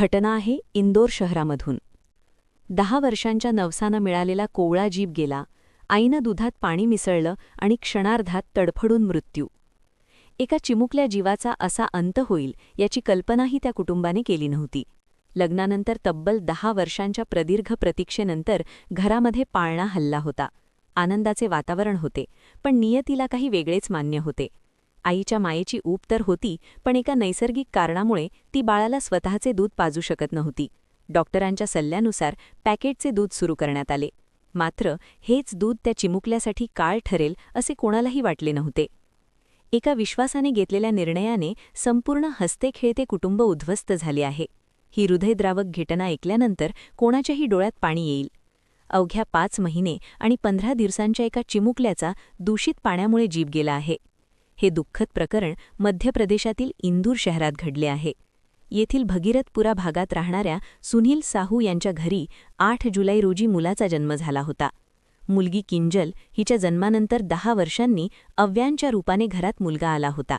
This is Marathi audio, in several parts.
घटना आहे इंदोर शहरामधून. दहा वर्षांच्या नवसानं मिळालेला कोवळा जीभ गेला आईनं दुधात पाणी मिसळलं आणि क्षणार्धात तडफडून मृत्यू. एका चिमुकल्या जीवाचा असा अंत होईल याची कल्पनाही त्या कुटुंबाने केली नव्हती. लग्नानंतर तब्बल दहा वर्षांच्या प्रदीर्घ प्रतीक्षेनंतर घरामध्ये पाळणा हल्ला होता. आनंदाचे वातावरण होते पण नियतीला काही वेगळेच मान्य होते. आईच्या मायेची ऊब तर होती पण एका नैसर्गिक कारणामुळे ती बाळाला स्वतःचे दूध पाजू शकत नव्हती. डॉक्टरांच्या सल्ल्यानुसार पॅकेटचे दूध सुरू करण्यात आले. मात्र हेच दूध त्या चिमुकल्यासाठी काळ ठरेल असे कोणालाही वाटले नव्हते. एका विश्वासाने घेतलेल्या निर्णयाने संपूर्ण हस्ते खेळते कुटुंब उद्ध्वस्त झाले आहे. ही हृदयद्रावक घटना ऐकल्यानंतर कोणाच्याही डोळ्यात पाणी येईल. अवघ्या पाच महिने आणि पंधरा दिवसांच्या एका चिमुकल्याचा दूषित पाण्यामुळे जीव गेला आहे. हे दुःखद प्रकरण मध्य प्रदेशातील इंदूर शहरात घडले आहे. येथील भगीरथपुरा भागात राहणाऱ्या सुनील साहू यांच्या घरी आठ जुलै रोजी मुलाचा जन्म झाला होता. मुलगी किंजल हिच्या जन्मानंतर दहा वर्षांनी अव्यांच्या रूपाने घरात मुलगा आला होता.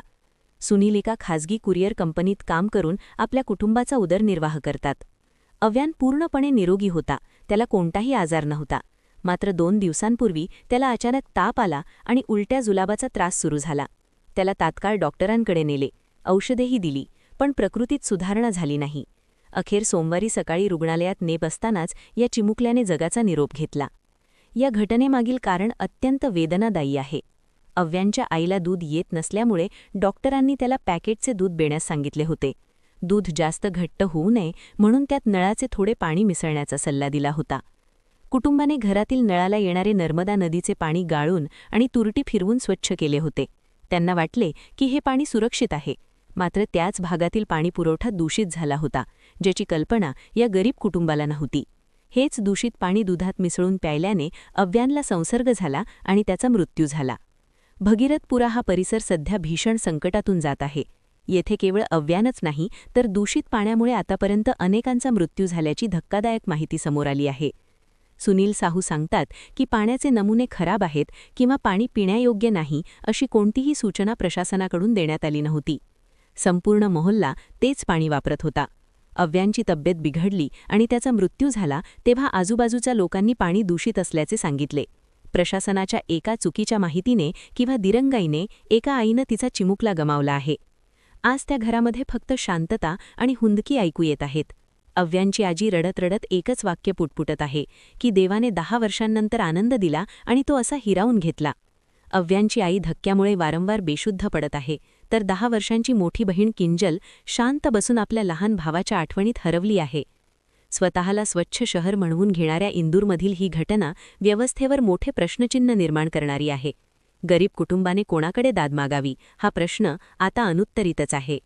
सुनील एका खाजगी कुरिअर कंपनीत काम करून आपल्या कुटुंबाचा उदरनिर्वाह करतात. अव्यान पूर्णपणे निरोगी होता त्याला कोणताही आजार नव्हता. मात्र दोन दिवसांपूर्वी त्याला अचानक ताप आला आणि उलट्या जुलाबाचा त्रास सुरू झाला. त्याला तात्काळ डॉक्टरांकडे नेले. औषधेही दिली पण प्रकृतीत सुधारणा झाली नाही. अखेर सोमवारी सकाळी रुग्णालयात नेप असतानाच या चिमुकल्याने जगाचा निरोप घेतला. या घटनेमागील कारण अत्यंत वेदनादायी आहे. अव्यांच्या आईला दूध येत नसल्यामुळे डॉक्टरांनी त्याला पॅकेटचे दूध देण्यास सांगितले होते. दूध जास्त घट्ट होऊ नये म्हणून त्यात नळाचे थोडे पाणी मिसळण्याचा सल्ला दिला होता. कुटुंबाने घरातील नळाला येणारे नर्मदा नदीचे पाणी गाळून आणि तुरटी फिरवून स्वच्छ केले होते. त्यांना वाटले की हे पाणी सुरक्षित आहे. मात्र त्याच भागातील पाणीपुरवठा दूषित झाला होता ज्याची कल्पना या गरीब कुटुंबाला नव्हती. हेच दूषित पाणी दुधात मिसळून प्यायल्याने अव्यांला संसर्ग झाला आणि त्याचा मृत्यू झाला. भगीरथपुरा हा परिसर सध्या भीषण संकटातून जात आहे. येथे केवळ अव्यानच नाही तर दूषित पाण्यामुळे आतापर्यंत अनेकांचा मृत्यू झाल्याची धक्कादायक माहिती समोर आली आहे. सुनील साहू सांगतात की पाण्याचे नमुने खराब आहेत किंवा पाणी पिण्यायोग्य नाही अशी कोणतीही सूचना प्रशासनाकडून देण्यात आली नव्हती. संपूर्ण मोहल्ला तेच पाणी वापरत होता. अव्यांची तब्येत बिघडली आणि त्याचा मृत्यू झाला तेव्हा आजूबाजूच्या लोकांनी पाणी दूषित असल्याचे सांगितले. प्रशासनाच्या एका चुकीच्या माहितीने किंवा दिरंगाईने एका आईनं तिचा चिमुकला गमावला आहे. आज त्या घरामध्ये फक्त शांतता आणि हुंदकी ऐकू येत आहेत. अव्यांची आजी रडत रडत एकच वाक्य पुटपुटत आहे की देवाने दहा वर्षांनंतर आनंद दिला आणि तो असा हिरावून घेतला. अव्यांची आई धक्क्यामुळे वारंवार बेशुद्ध पडत आहे तर दहा वर्षांची मोठी बहीण किंजल शांत बसून आपल्या लहान भावाच्या आठवणीत हरवली आहे. स्वतःला स्वच्छ शहर म्हणवून घेणाऱ्या इंदूरमधील ही घटना व्यवस्थेवर मोठे प्रश्नचिन्ह निर्माण करणारी आहे. गरीब कुटुंबाने कोणाकडे दाद मागावी हा प्रश्न आता अनुत्तरितच आहे.